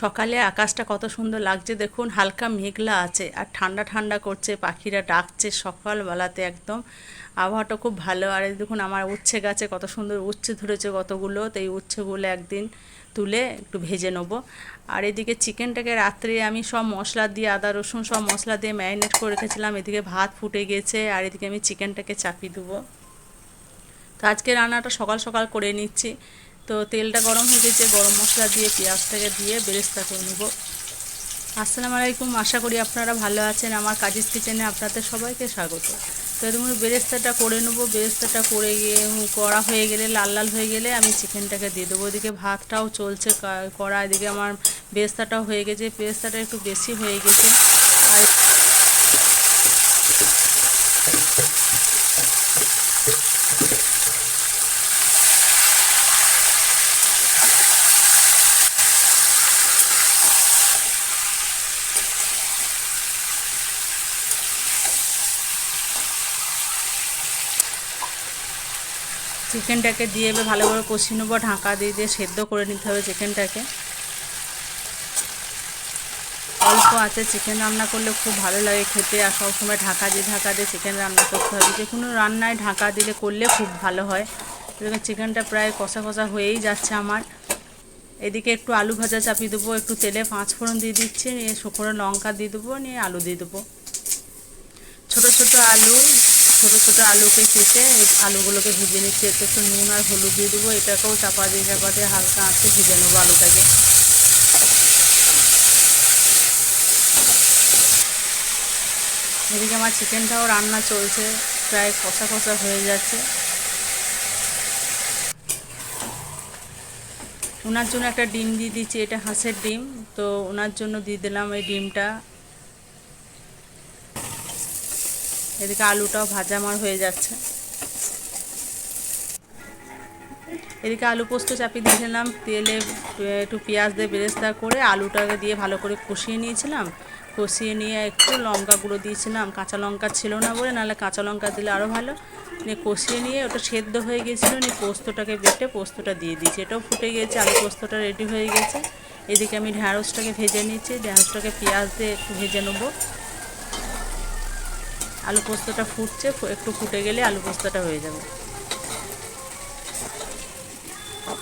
সকালে আকাশটা কত সুন্দর লাগছে, দেখুন, হালকা মেঘলা আছে আর ঠান্ডা ঠান্ডা করছে, পাখিরা ডাকছে সকালবেলাতে একদম। আবহাওয়াটা খুব ভালো, আর দেখুন, আমার উচ্ছে গাছে কত সুন্দর উচ্ছে ধরেছে কতগুলো, তো এই উচ্ছেগুলো একদিন তুলে একটু ভেজে নেব। আর এদিকে চিকেনটাকে রাত্রে আমি সব মশলা দিয়ে, আদা, রসুন সব মশলা দিয়ে ম্যারিনেট করে রেখেছিলাম, এদিকে ভাত ফুটে গেছে, আর এদিকে আমি চিকেনটাকে চাপিয়ে দেবো। তো আজকে রান্নাটা সকাল সকাল করে নিচ্ছি। তো তেলটা গরম হয়ে গেছে, গরম মশলা দিয়ে, পেঁয়াজটাকে দিয়ে বেরেস্তা করে নেব। আসসালামু আলাইকুম, আশা করি আপনারা ভালো আছেন। আমার কাজের কিচেনে আপনাদের সবাইকে স্বাগত। তো এরকম বেরেস্তাটা করে নেব। বেরেস্তাটা করে গিয়ে কড়া হয়ে গেলে, লাল লাল হয়ে গেলে আমি চিকেনটাকে দিয়ে দেবো। ওদিকে ভাতটাও চলছে কড়া। এদিকে আমার বেরেস্তাটাও হয়ে গেছে। বেরেস্তাটা একটু বেশি হয়ে গেছে আর চিকেনটাকে দিয়ে এবার ভালো করে কষিয়ে নেব, ঢাকা দিয়ে দিয়ে সেদ্ধ করে নিতে হবে চিকেনটাকে। অল্প আছে চিকেন রান্না করলে খুব ভালো লাগে খেতে, আর সবসময় ঢাকা দিয়ে ঢাকা দিয়ে চিকেন রান্না করতে হবে। যে কোনো রান্নায় ঢাকা দিলে করলে খুব ভালো হয়। এরকম চিকেনটা প্রায় কষা কষা হয়েই যাচ্ছে আমার। এদিকে একটু আলু ভাজা চাপিয়ে দেবো, একটু তেলে পাঁচ ফোড়ন দিয়ে দিচ্ছি, নিয়ে শুকনো লঙ্কা দিয়ে দেবো, নিয়ে আলু দিয়ে দেবো। ছোটো ছোটো আলু ছোটো ছোটো আলুকে কেটে আলুগুলোকে ভেজে নিচ্ছি। এতে একটু নুন আর হলুদ দিয়ে দেবো। এটাকেও চাপা দিয়ে চাপা দিয়ে হালকা আঁচে ভেজে নেব আলুটাকে। এদিকে আমার চিকেনটাও রান্না চলছে। প্রায় কষা কষা হয়ে যাচ্ছে। ওনার জন্য একটা ডিম দিয়ে দিচ্ছি। এটা হাঁসের ডিম। তো ওনার জন্য দিয়ে দিলাম এই ডিমটা। এদিকে আলুটাও ভাজা আমার হয়ে যাচ্ছে। এদিকে আলু পোস্ত চাপিয়ে দিয়েছিলাম তেলে একটু পেঁয়াজ দিয়ে বেরেস্তা করে আলুটাকে দিয়ে ভালো করে কষিয়ে নিয়েছিলাম। কষিয়ে নিয়ে একটু লঙ্কা গুঁড়ো দিয়েছিলাম, কাঁচা লঙ্কা ছিল না বলে, নাহলে কাঁচা লঙ্কা দিলে আরও ভালো। নিয়ে কষিয়ে নিয়ে ওটা সেদ্ধ হয়ে গেছিল, নিয়ে পোস্তটাকে বেটে পোস্তটা দিয়ে দিয়েছি। এটাও ফুটে গিয়েছে আলু পোস্তটা রেডি হয়ে গেছে। এদিকে আমি ঢ্যাঁড়সটাকে ভেজে নিচ্ছি, ঢ্যাঁড়সটাকে পেঁয়াজ দিয়ে একটু ভেজে নেব। আলু পোস্তটা ফুটছে একটু ফুটে গেলে আলু পোস্তটা হয়ে যাবে।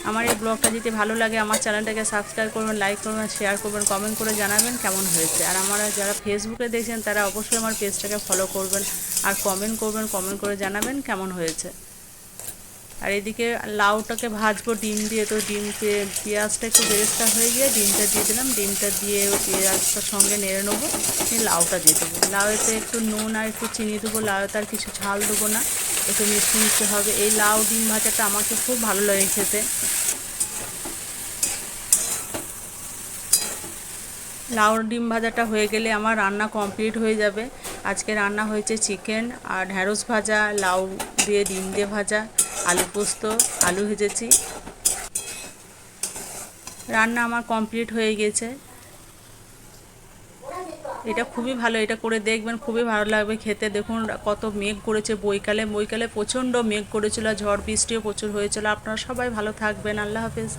আমার এই ব্লগটা যদি ভালো লাগে, আমার চ্যানেলটাকে সাবস্ক্রাইব করবেন লাইক করবেন শেয়ার করবেন কমেন্ট করে জানাবেন কেমন হয়েছে। আর আমার যারা ফেসবুকে দেখছেন, তারা অবশ্যই আমার পেজটাকে ফলো করবেন, আর কমেন্ট করবেন কমেন্ট করে জানাবেন কেমন হয়েছে। আর এদিকে লাউটাকে ভাজবো, ডিম দিয়ে তো ডিম পেঁয়াজটা একটু বেরেস্তা হয়ে গিয়ে ডিমটা দিয়ে দিলাম। ডিমটা দিয়ে পেঁয়াজটার সঙ্গে নেড়ে নেব লাউটা দিয়ে দেবো। লাউতে একটু নুন আর একটু চিনি দেবো, লাউতে আর কিছু ঝাল দেবো না। একটু মিষ্টি মিষ্টি হবে। এই লাউ ডিম ভাজাটা আমাকে খুব ভালো লাগে খেতে। লাউ ডিম ভাজাটা হয়ে গেলে আমার রান্না কমপ্লিট হয়ে যাবে। আজকে রান্না হয়েছে চিকেন আর ঢ্যাঁড়স ভাজা, লাউ দিয়ে ডিম দিয়ে ভাজা। আলু পোস্ত, আলু ভেজেছি। রান্না আমার কমপ্লিট হয়ে গেছে। এটা খুবই ভালো, এটা করে দেখবেন খুবই ভালো লাগবে খেতে। দেখুন কত মেঘ করেছে বৈকালে বৈকালে প্রচণ্ড মেঘ করেছিল, ঝড় বৃষ্টিও প্রচুর হয়েছিল। আপনারা সবাই ভালো থাকবেন, আল্লাহ হাফেজ।